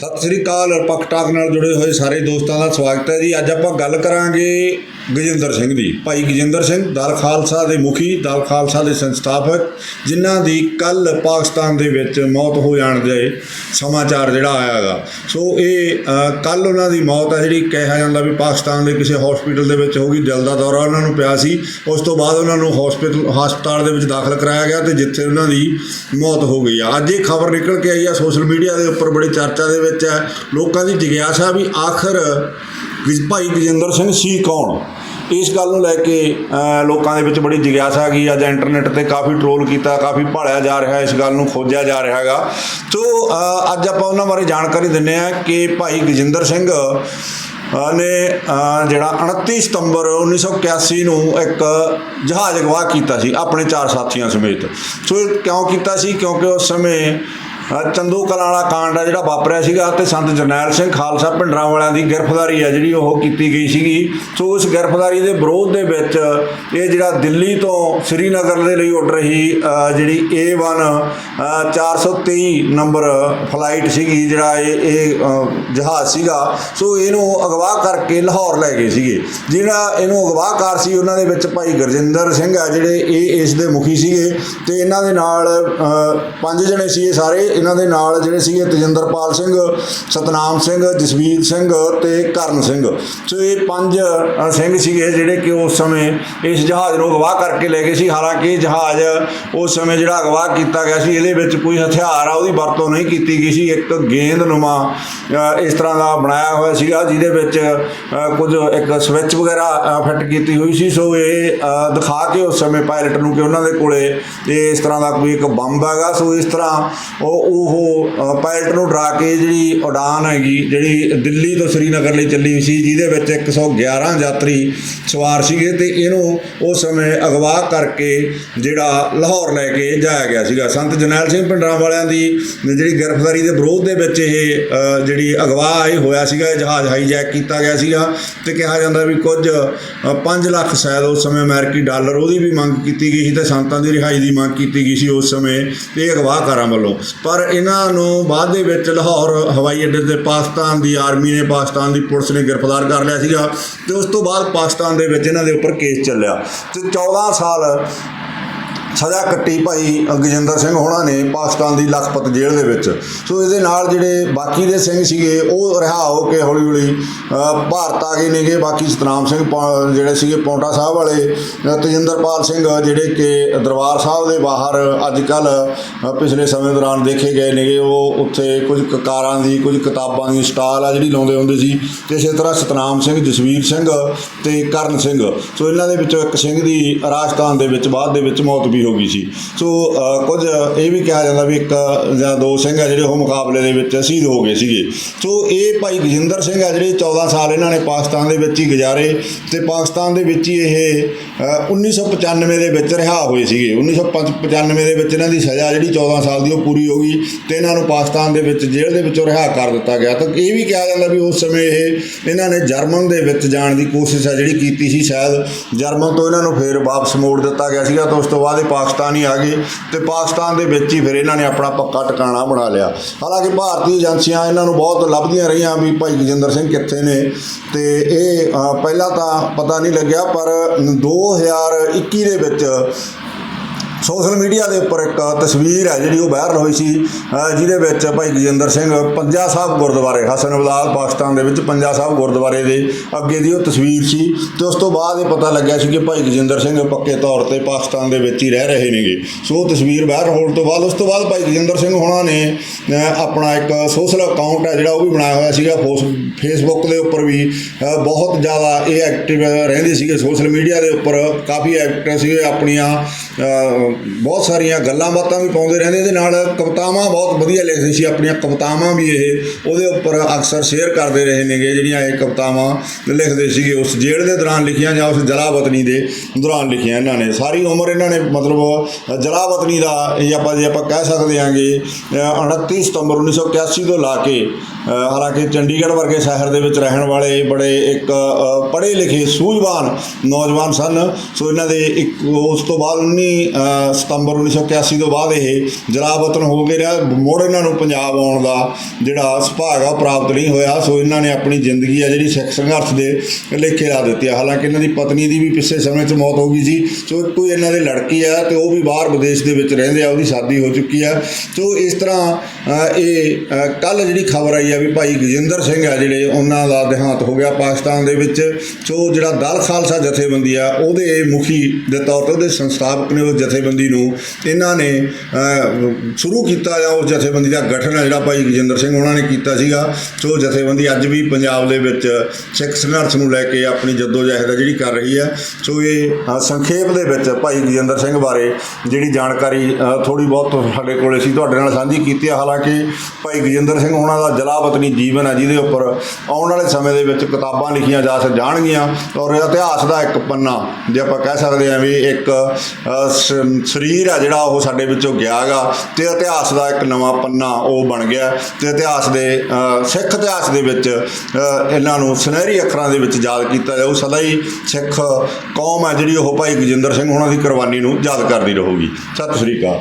ਸਤਿ ਸ੍ਰੀ ਅਕਾਲ ਪੱਕ ਟਾਕ ਨਾਲ ਜੁੜੇ ਹੋਏ ਸਾਰੇ ਦੋਸਤਾਂ ਦਾ ਸਵਾਗਤ ਹੈ ਜੀ। ਅੱਜ ਆਪਾਂ ਗੱਲ ਕਰਾਂਗੇ ਗਜਿੰਦਰ ਸਿੰਘ ਦੀ। ਭਾਈ ਗਜਿੰਦਰ ਸਿੰਘ ਦਲ ਖਾਲਸਾ ਦੇ ਮੁਖੀ ਦਲ ਖਾਲਸਾ ਦੇ ਸੰਸਥਾਪਕ, ਜਿਨ੍ਹਾਂ ਦੀ ਕੱਲ ਪਾਕਿਸਤਾਨ ਦੇ ਵਿੱਚ ਮੌਤ ਹੋ ਜਾਣ ਦੇ ਸਮਾਚਾਰ ਜਿਹੜਾ ਆਇਆ ਹੈਗਾ। ਸੋ ਇਹ ਕੱਲ ਉਹਨਾਂ ਦੀ ਮੌਤ ਹੈ ਜਿਹੜੀ ਕਿਹਾ ਜਾਂਦਾ ਵੀ ਪਾਕਿਸਤਾਨ ਦੇ ਕਿਸੇ ਹਸਪੀਟਲ ਦੇ ਵਿੱਚ ਹੋ ਗਈ ਦਿਲ ਦਾ ਦੌਰਾ ਉਹਨਾਂ ਨੂੰ ਪਿਆ ਸੀ। ਉਸ ਤੋਂ ਬਾਅਦ ਉਹਨਾਂ ਨੂੰ ਹਸਪੀਟਲ ਹਸਪਤਾਲ ਦੇ ਵਿੱਚ ਦਾਖਲ ਕਰਾਇਆ ਗਿਆ ਤੇ ਜਿੱਥੇ ਉਹਨਾਂ ਦੀ ਮੌਤ ਹੋ ਗਈ ਆ। ਅੱਜ ਇਹ ਖਬਰ ਨਿਕਲ ਕੇ ਆਈ ਆ, ਸੋਸ਼ਲ ਮੀਡੀਆ ਦੇ ਉੱਪਰ ਬੜੀ ਚਰਚਾ ਦੇ ਵਿੱਚ ਹੈ ਲੋਕਾਂ ਦੀ ਜਿਗਿਆਸਾ ਵੀ ਆਖਰ ਗਿ- ਭਾਈ ਗਜਿੰਦਰ ਸਿੰਘ ਸੀ ਕੌਣ? ਇਸ ਗੱਲ ਨੂੰ ਲੈ ਕੇ ਲੋਕਾਂ ਦੇ ਵਿੱਚ ਬੜੀ ਜਿਗਿਆਸਾ ਗਈ ਅੱਜ ਇੰਟਰਨੈਟ ਤੇ ਕਾਫੀ ਟ੍ਰੋਲ ਕੀਤਾ, ਕਾਫੀ ਭਾਲਿਆ ਜਾ ਰਿਹਾ, ਇਸ ਗੱਲ ਨੂੰ ਖੋਜਿਆ ਜਾ ਰਿਹਾ ਹੈਗਾ। ਸੋ ਅੱਜ ਆਪਾਂ ਉਹਨਾਂ ਬਾਰੇ ਜਾਣਕਾਰੀ ਦਿੰਨੇ ਆ ਕਿ ਭਾਈ ਗਜਿੰਦਰ ਸਿੰਘ ਨੇ ਜਿਹੜਾ 29 ਸਤੰਬਰ 1981 ਨੂੰ ਇੱਕ ਜਹਾਜ਼ ਅਗਵਾ ਕੀਤਾ ਸੀ, ਆਪਣੇ ਚਾਰ ਸਾਥੀਆਂ ਸਮੇਤ। ਸੋ ਇਹ ਕਿਉਂ ਕੀਤਾ ਸੀ? ਕਿਉਂਕਿ ਉਸ ਸਮੇਂ ਚੰਦੂ ਕਲਾਂ ਵਾਲਾ ਕਾਂਡ ਆ ਜਿਹੜਾ ਵਾਪਰਿਆ ਸੀਗਾ ਤੇ ਸੰਤ ਜਰਨੈਲ ਸਿੰਘ ਖਾਲਸਾ ਭਿੰਡਰਾਂ ਵਾਲਿਆਂ ਦੀ ਗ੍ਰਿਫਤਾਰੀ ਆ ਜਿਹੜੀ ਉਹ ਕੀਤੀ ਗਈ ਸੀਗੀ। ਸੋ ਉਸ ਗ੍ਰਿਫਤਾਰੀ ਦੇ ਵਿਰੋਧ ਦੇ ਵਿੱਚ ਇਹ ਜਿਹੜਾ ਦਿੱਲੀ ਤੋਂ ਸ੍ਰੀਨਗਰ ਦੇ ਲਈ ਉੱਡ ਰਹੀ ਅ, ਜਿਹੜੀ A1 ਅ, 423 ਨੰਬਰ ਫਲਾਈਟ ਸੀਗੀ ਜਿਹੜਾ ਇਹ ਇਹ ਜਹਾਜ਼ ਸੀਗਾ। ਸੋ ਇਹਨੂੰ ਅਗਵਾ ਕਰਕੇ ਲਾਹੌਰ ਲੈ ਗਏ ਸੀਗੇ। ਜਿਹੜਾ ਇਹਨੂੰ ਅਗਵਾਕਾਰ ਸੀ ਉਹਨਾਂ ਦੇ ਵਿੱਚ ਭਾਈ ਗੁਰਜਿੰਦਰ ਸਿੰਘ ਆ ਜਿਹੜੇ ਇਹ ਇਸ ਦੇ ਮੁਖੀ ਸੀਗੇ ਤੇ ਇਹਨਾਂ ਦੇ ਨਾਲ ਪੰਜ ਜਣੇ ਸੀ ਇਹ ਸਾਰੇ। ਇਹਨਾਂ ਦੇ ਨਾਲ ਜਿਹੜੇ ਸੀਗੇ ਤਜਿੰਦਰਪਾਲ ਸਿੰਘ ਸਤਨਾਮ ਸਿੰਘ ਜਸਵੀਰ ਸਿੰਘ ਤੇ ਕਰਨ ਸਿੰਘ। ਸੋ ਇਹ ਪੰਜ ਸਿੰਘ ਸੀਗੇ ਜਿਹੜੇ ਕਿ ਉਸ ਸਮੇਂ ਇਸ ਜਹਾਜ਼ ਨੂੰ ਅਗਵਾ ਕਰਕੇ ਲੈ ਗਏ ਸੀ। ਹਾਲਾਂਕਿ ਇਹ ਜਹਾਜ਼ ਉਸ ਸਮੇਂ ਜਿਹੜਾ ਅਗਵਾ ਕੀਤਾ ਗਿਆ ਸੀ ਇਹਦੇ ਵਿੱਚ ਕੋਈ ਹਥਿਆਰ ਆ ਉਹਦੀ ਵਰਤੋਂ ਨਹੀਂ ਕੀਤੀ ਗਈ ਸੀ। ਇੱਕ ਗੇਂਦਨੁਮਾ ਅ, ਇਸ ਤਰ੍ਹਾਂ ਦਾ ਬਣਾਇਆ ਹੋਇਆ ਸੀਗਾ ਜਿਹਦੇ ਵਿੱਚ ਕੁਝ ਇੱਕ ਸਵਿਚ ਵਗੈਰਾ ਫਿੱਟ ਕੀਤੀ ਹੋਈ ਸੀ। ਸੋ ਇਹ ਦਿਖਾ ਕੇ ਉਸ ਸਮੇਂ ਪਾਇਲਟ ਨੂੰ ਕਿ ਉਹਨਾਂ ਦੇ ਕੋਲੇ ਇਹ ਇਸ ਤਰ੍ਹਾਂ ਦਾ ਕੋਈ ਇੱਕ ਬੰਬ ਹੈਗਾ। ਸੋ ਇਸ ਤਰ੍ਹਾਂ ਉਹ ਉਹ ਪਾਇਲਟ ਨੂੰ ਡਰਾ ਕੇ ਜਿਹੜੀ ਉਡਾਨ ਹੈਗੀ, ਜਿਹੜੀ ਦਿੱਲੀ ਤੋਂ ਸ੍ਰੀਨਗਰ ਲਈ ਚੱਲੀ ਹੋਈ ਸੀ, ਜਿਹਦੇ ਵਿੱਚ 111 ਯਾਤਰੀ ਸਵਾਰ ਸੀਗੇ ਤੇ ਇਹਨੂੰ ਉਸ ਸਮੇਂ ਅਗਵਾ ਕਰਕੇ ਜਿਹੜਾ ਲਾਹੌਰ ਲੈ ਕੇ ਜਾਇਆ ਗਿਆ ਸੀਗਾ। ਸੰਤ ਜਰਨੈਲ ਸਿੰਘ ਭਿੰਡਰਾਂ ਵਾਲਿਆਂ ਦੀ ਜਿਹੜੀ ਗ੍ਰਿਫਤਾਰੀ ਦੇ ਵਿਰੋਧ ਦੇ ਵਿੱਚ ਇਹ ਜਿਹੜੀ ਅਗਵਾ ਇਹ ਹੋਇਆ ਸੀਗਾ, ਇਹ ਜਹਾਜ਼ ਹਾਈਜੈਕ ਕੀਤਾ ਗਿਆ ਸੀਗਾ ਤੇ ਕਿਹਾ ਜਾਂਦਾ ਵੀ ਕੁਝ 5 ਲੱਖ ਸ਼ਾਇਦ ਉਸ ਸਮੇਂ ਅਮਰੀਕੀ ਡਾਲਰ ਉਹਦੀ ਵੀ ਮੰਗ ਕੀਤੀ ਗਈ ਸੀ ਤੇ ਸੰਤਾਂ ਦੀ ਰਿਹਾਈ ਦੀ ਮੰਗ ਕੀਤੀ ਗਈ ਸੀ ਉਸ ਸਮੇਂ ਇਹ ਅਗਵਾਕਾਰਾਂ ਵੱਲੋਂ। ਪਰ ਇਹਨਾਂ ਨੂੰ ਬਾਅਦ ਦੇ ਵਿੱਚ ਲਾਹੌਰ ਹਵਾਈ ਅੱਡੇ ਤੇ ਪਾਕਿਸਤਾਨ ਦੀ ਆਰਮੀ ਨੇ, ਪਾਕਿਸਤਾਨ ਦੀ ਪੁਲਿਸ ਨੇ ਗ੍ਰਿਫਤਾਰ ਕਰ ਲਿਆ ਸੀਗਾ ਤੇ ਉਸ ਤੋਂ ਬਾਅਦ ਪਾਕਿਸਤਾਨ ਦੇ ਵਿੱਚ ਇਹਨਾਂ ਦੇ ਉੱਪਰ ਕੇਸ ਚੱਲਿਆ ਤੇ 14 ਸਾਲ ਸਜ਼ਾ ਕੱਟੀ ਭਾਈ ਗਜਿੰਦਰ ਸਿੰਘ ਹੋਣਾ ਨੇ ਪਾਕਿਸਤਾਨ ਦੀ ਲਖਪਤ ਜੇਲ੍ਹ ਦੇ ਵਿੱਚ। ਸੋ ਇਹਦੇ ਨਾਲ ਜਿਹੜੇ ਬਾਕੀ ਦੇ ਸਿੰਘ ਸੀਗੇ ਉਹ ਰਿਹਾ ਹੋ ਕੇ ਹੌਲੀ ਹੌਲੀ ਭਾਰਤ ਆ ਗਏ ਨੇਗੇ। ਬਾਕੀ ਸਤਨਾਮ ਸਿੰਘ ਪੌ- ਜਿਹੜੇ ਸੀਗੇ ਪੌਂਟਾ ਸਾਹਿਬ ਵਾਲੇ ਅ, ਤੇਜਿੰਦਰਪਾਲ ਸਿੰਘ ਜਿਹੜੇ ਕਿ ਦਰਬਾਰ ਸਾਹਿਬ ਦੇ ਬਾਹਰ ਅੱਜ ਕੱਲ ਪਿਛਲੇ ਸਮੇਂ ਦੌਰਾਨ ਦੇਖੇ ਗਏ ਨੇਗੇ। ਉਹ ਉੱਥੇ ਕੁਝ ਕਕਾਰਾਂ ਦੀ ਕੁਝ ਕਿਤਾਬਾਂ ਦੀ ਸਟਾਲ ਆ ਜਿਹੜੀ ਲਾਉਂਦੇ ਹੁੰਦੇ ਸੀ। ਤੇ ਇਸੇ ਤਰ੍ਹਾਂ ਸਤਨਾਮ ਸਿੰਘ ਜਸਵੀਰ ਸਿੰਘ ਤੇ ਕਰਨ ਸਿੰਘ। ਸੋ ਇਹਨਾਂ ਦੇ ਵਿੱਚੋਂ ਇੱਕ ਸਿੰਘ ਦੀ ਰਾਜਸਥਾਨ ਦੇ ਵਿੱਚ ਬਾਅਦ ਦੇ ਵਿੱਚ ਮੌਤ ਵੀ ਹੋ ਗਈ ਸੀ। ਸੋ ਕੁਝ ਇਹ ਵੀ ਕਿਹਾ ਜਾਂਦਾ ਵੀ ਇੱਕ ਜਾਂ ਦੋ ਸਿੰਘ ਆ ਜਿਹੜੇ ਉਹ ਮੁਕਾਬਲੇ ਦੇ ਵਿੱਚ ਸ਼ਹੀਦ ਹੋ ਗਏ ਸੀਗੇ। ਸੋ ਇਹ ਭਾਈ ਗਜਿੰਦਰ ਸਿੰਘ ਆ ਜਿਹੜੇ 14 ਸਾਲ ਇਹਨਾਂ ਨੇ ਪਾਕਿਸਤਾਨ ਦੇ ਵਿੱਚ ਹੀ ਗੁਜ਼ਾਰੇ ਤੇ ਪਾਕਿਸਤਾਨ ਦੇ ਵਿੱਚ ਹੀ ਇਹ ਅ, 1995 ਦੇ ਵਿੱਚ ਰਿਹਾ ਹੋਏ ਸੀਗੇ। 1995 ਦੇ ਵਿੱਚ ਇਹਨਾਂ ਦੀ ਸਜ਼ਾ ਜਿਹੜੀ 14 ਸਾਲ ਦੀ ਉਹ ਪੂਰੀ ਹੋ ਗਈ ਤੇ ਇਹਨਾਂ ਨੂੰ ਪਾਕਿਸਤਾਨ ਦੇ ਵਿੱਚ ਜੇਲ੍ਹ ਦੇ ਵਿੱਚੋਂ ਰਿਹਾ ਕਰ ਦਿੱਤਾ ਗਿਆ। ਤਾਂ ਇਹ ਵੀ ਕਿਹਾ ਜਾਂਦਾ ਵੀ ਉਸ ਸਮੇਂ ਇਹ ਇਹਨਾਂ ਨੇ ਜਰਮਨ ਦੇ ਵਿੱਚ ਜਾਣ ਦੀ ਕੋਸ਼ਿਸ਼ ਆ ਜਿਹੜੀ ਕੀਤੀ ਸੀ ਸ਼ਾਇਦ ਜਰਮਨ ਤੋਂ ਇਹਨਾਂ ਨੂੰ ਫੇਰ ਵਾਪਸ ਮੋੜ ਦਿੱਤਾ ਗਿਆ ਸੀਗਾ ਤਾਂ ਉਸ ਤੋਂ ਬਾਅਦ ਪਾਕਿਸਤਾਨ ਹੀ ਆ ਗਏ ਤੇ ਪਾਕਿਸਤਾਨ ਦੇ ਵਿੱਚ ਹੀ ਫਿਰ ਇਹਨਾਂ ਨੇ ਆਪਣਾ ਪੱਕਾ ਟਿਕਾਣਾ ਬਣਾ ਲਿਆ। ਹਾਲਾਂਕਿ ਭਾਰਤੀ ਏਜੰਸੀਆਂ ਇਹਨਾਂ ਨੂੰ ਬਹੁਤ ਲੱਭਦੀਆਂ ਰਹੀਆਂ ਵੀ ਭਾਈ ਗਜਿੰਦਰ ਸਿੰਘ ਕਿੱਥੇ ਨੇ ਤੇ ਇਹ ਪਹਿਲਾਂ ਤਾਂ ਪਤਾ ਨਹੀਂ ਲੱਗਿਆ ਪਰ 2021 ਦੇ ਵਿੱਚ ਸੋਸ਼ਲ ਮੀਡੀਆ ਦੇ ਉੱਪਰ ਇੱਕ ਤਸਵੀਰ ਹੈ ਜਿਹੜੀ ਉਹ ਵਾਇਰਲ ਹੋਈ ਸੀ ਜਿਹਦੇ ਵਿੱਚ ਭਾਈ ਗਜਿੰਦਰ ਸਿੰਘ ਪੰਜਾ ਸਾਹਿਬ ਗੁਰਦੁਆਰੇ, ਹਸਨ ਅਬਦਾਲ ਪਾਕਿਸਤਾਨ ਦੇ ਵਿੱਚ ਪੰਜਾ ਸਾਹਿਬ ਗੁਰਦੁਆਰੇ ਦੇ ਅੱਗੇ ਦੀ ਉਹ ਤਸਵੀਰ ਸੀ ਤੇ ਉਸ ਤੋਂ ਬਾਅਦ ਇਹ ਪਤਾ ਲੱਗਿਆ ਸੀ ਕਿ ਭਾਈ ਗਜਿੰਦਰ ਸਿੰਘ ਪੱਕੇ ਤੌਰ ਤੇ ਪਾਕਿਸਤਾਨ ਦੇ ਵਿੱਚ ਹੀ ਰਹਿ ਰਹੇ ਨੇਗੇ। ਸੋ ਉਹ ਤਸਵੀਰ ਵਾਇਰਲ ਹੋਣ ਤੋਂ ਬਾਅਦ ਉਸ ਤੋਂ ਬਾਅਦ ਭਾਈ ਗਜਿੰਦਰ ਸਿੰਘ ਹੋਣਾ ਨੇ ਆਪਣਾ ਇੱਕ ਸੋਸ਼ਲ ਅਕਾਊਂਟ ਹੈ ਜਿਹੜਾ ਉਹ ਵੀ ਬਣਾਇਆ ਹੋਇਆ ਸੀਗਾ। ਫੇਸਬੁੱਕ ਦੇ ਉੱਪਰ ਵੀ ਬਹੁਤ ਜ਼ਿਆਦਾ ਇਹ ਐਕਟਿਵ ਰਹਿੰਦੇ ਸੀਗੇ। ਸੋਸ਼ਲ ਮੀਡੀਆ ਦੇ ਉੱਪਰ ਕਾਫੀ ਐਕਟਿਵ ਸੀਗੇ ਆਪਣੀਆਂ ਬਹੁਤ ਸਾਰੀਆਂ ਗੱਲਾਂ ਬਾਤਾਂ ਵੀ ਪਾਉਂਦੇ ਰਹਿੰਦੇ ਇਹਦੇ ਨਾਲ। ਕਵਿਤਾਵਾਂ ਬਹੁਤ ਵਧੀਆ ਲਿਖਦੇ ਸੀ ਆਪਣੀਆਂ ਕਵਿਤਾਵਾਂ ਵੀ ਇਹ ਉਹਦੇ ਉੱਪਰ ਅਕਸਰ ਸ਼ੇਅਰ ਕਰਦੇ ਰਹੇ ਨੇਗੇ ਜਿਹੜੀਆਂ ਇਹ ਕਵਿਤਾਵਾਂ ਲਿਖਦੇ ਸੀਗੇ। ਉਸ ਜੇਲ੍ਹ ਦੇ ਦੌਰਾਨ ਲਿਖੀਆਂ ਜਾਂ ਉਸ ਜਲਾਵਤਨੀ ਦੇ ਦੌਰਾਨ ਲਿਖੀਆਂ ਇਹਨਾਂ ਨੇ। ਸਾਰੀ ਉਮਰ ਇਹਨਾਂ ਨੇ ਮਤਲਬ ਜਲਾਵਤਨੀ ਦਾ ਇਹ ਆਪਾਂ ਜੇ ਆਪਾਂ ਕਹਿ ਸਕਦੇ ਹਾਂਗੇ ਅ, 29 ਸਤੰਬਰ 1981 ਤੋਂ ਲਾ ਕੇ ਹਾਲਾਂਕਿ ਚੰਡੀਗੜ੍ਹ ਵਰਗੇ ਸ਼ਹਿਰ ਦੇ ਵਿੱਚ ਰਹਿਣ ਵਾਲੇ ਬੜੇ ਇੱਕ ਪੜ੍ਹੇ ਲਿਖੇ ਸੂਝਵਾਨ ਨੌਜਵਾਨ ਸਨ। ਸੋ ਇਹਨਾਂ ਦੇ ਇੱਕ ਉਸ ਤੋਂ ਬਾਅਦ 19 ਸਤੰਬਰ 1981 ਤੋਂ ਬਾਅਦ ਇਹ ਜਲਾਵਤਨ ਹੋ ਗਏ ਰਿਹਾ, ਮੁੜ ਇਹਨਾਂ ਨੂੰ ਪੰਜਾਬ ਆਉਣ ਦਾ ਜਿਹੜਾ ਸੁਭਾਗ ਆ ਪ੍ਰਾਪਤ ਨਹੀਂ ਹੋਇਆ। ਸੋ ਇਹਨਾਂ ਨੇ ਆਪਣੀ ਜ਼ਿੰਦਗੀ ਆ ਜਿਹੜੀ ਸਿੱਖ ਸੰਘਰਸ਼ ਦੇ ਲੇਖੇ ਲਾ ਦਿੱਤੀ ਆ। ਹਾਲਾਂਕਿ ਇਹਨਾਂ ਦੀ ਪਤਨੀ ਦੀ ਵੀ ਪਿਛਲੇ ਸਮੇਂ 'ਚ ਮੌਤ ਹੋ ਗਈ ਸੀ। ਸੋ ਕੋਈ ਇਹਨਾਂ ਦੇ ਲੜਕੀ ਆ ਤੇ ਉਹ ਵੀ ਬਾਹਰ ਵਿਦੇਸ਼ ਦੇ ਵਿੱਚ ਰਹਿੰਦੇ ਆ, ਉਹਦੀ ਸ਼ਾਦੀ ਹੋ ਚੁੱਕੀ ਆ। ਸੋ ਇਸ ਤਰ੍ਹਾਂ ਇਹ ਕੱਲ ਜਿਹੜੀ ਖਬਰ ਆਈ ਆ ਵੀ ਭਾਈ ਗਜਿੰਦਰ ਸਿੰਘ ਆ ਜਿਹੜੇ, ਉਹਨਾਂ ਦਾ ਦੇਹਾਂਤ ਹੋ ਗਿਆ ਪਾਕਿਸਤਾਨ ਦੇ ਵਿੱਚ। ਸੋ ਜਿਹੜਾ ਦਲ ਖਾਲਸਾ ਜਥੇਬੰਦੀ ਆ, ਉਹਦੇ ਮੁਖੀ ਦੇ ਤੌਰ ਤੇ ਉਹਦੇ ਸੰਸਥਾਪਕ ਆਪਣੇ ਉਸ ਜਥੇਬੰਦੀ ਨੂੰ, ਇਹਨਾਂ ਨੇ ਸ਼ੁਰੂ ਕੀਤਾ ਜਾਂ ਉਸ ਜਥੇਬੰਦੀ ਦਾ ਗਠਨ ਆ ਜਿਹੜਾ ਭਾਈ ਗਜਿੰਦਰ ਸਿੰਘ ਉਹਨਾਂ ਨੇ ਕੀਤਾ ਸੀਗਾ। ਸੋ ਜਥੇਬੰਦੀ ਅੱਜ ਵੀ ਪੰਜਾਬ ਦੇ ਵਿੱਚ ਸਿੱਖ ਸੰਘਰਸ਼ ਨੂੰ ਲੈ ਕੇ ਆਪਣੀ ਜਦੋਜਹਿਦ ਆ ਜਿਹੜੀ ਕਰ ਰਹੀ ਹੈ ਸੋ ਇਹ ਸੰਖੇਪ ਦੇ ਵਿੱਚ ਭਾਈ ਗਜਿੰਦਰ ਸਿੰਘ ਬਾਰੇ ਜਿਹੜੀ ਜਾਣਕਾਰੀ ਥੋੜੀ ਬਹੁਤ ਸਾਡੇ ਕੋਲੇ ਸੀ ਤੁਹਾਡੇ ਨਾਲ ਸਾਂਝੀ ਕੀਤੀ ਹੈ ਹਾਲਾਂਕਿ ਭਾਈ ਗਜਿੰਦਰ ਸਿੰਘ ਉਹਨਾਂ ਦਾ ਜਲਾਵਤਨੀ ਜੀਵਨ ਹੈ ਜਿਹਦੇ ਉੱਪਰ ਆਉਣ ਵਾਲੇ ਸਮੇਂ ਦੇ ਵਿੱਚ ਕਿਤਾਬਾਂ ਲਿਖੀਆਂ ਜਾ ਜਾਣਗੀਆਂ ਔਰ ਇਤਿਹਾਸ ਦਾ ਇੱਕ ਪੰਨਾ ਜੇ ਆਪਾਂ ਕਹਿ ਸਕਦੇ ਹਾਂ ਵੀ ਇੱਕ ਸਰੀਰ ਆ ਜਿਹੜਾ ਉਹ ਸਾਡੇ ਵਿੱਚੋਂ ਗਿਆ ਗਾ ਤੇ ਇਤਿਹਾਸ ਦਾ ਇੱਕ ਨਵਾਂ ਪੰਨਾ ਉਹ ਬਣ ਗਿਆ ਤੇ ਇਤਿਹਾਸ ਦੇ ਸਿੱਖ ਇਤਿਹਾਸ ਦੇ ਵਿੱਚ ਇਹਨਾਂ ਨੂੰ ਸੁਨਹਿਰੀ ਅੱਖਰਾਂ ਦੇ ਵਿੱਚ ਯਾਦ ਕੀਤਾ ਜਾਊ। ਸਦਾ ਹੀ ਸਿੱਖ ਕੌਮ ਹੈ ਜਿਹੜੀ ਉਹ ਭਾਈ ਗਜਿੰਦਰ ਸਿੰਘ ਉਹਨਾਂ ਦੀ ਕੁਰਬਾਨੀ ਨੂੰ ਯਾਦ ਕਰਦੀ ਰਹੂਗੀ। ਸਤਿ ਸ੍ਰੀ ਅਕਾਲ।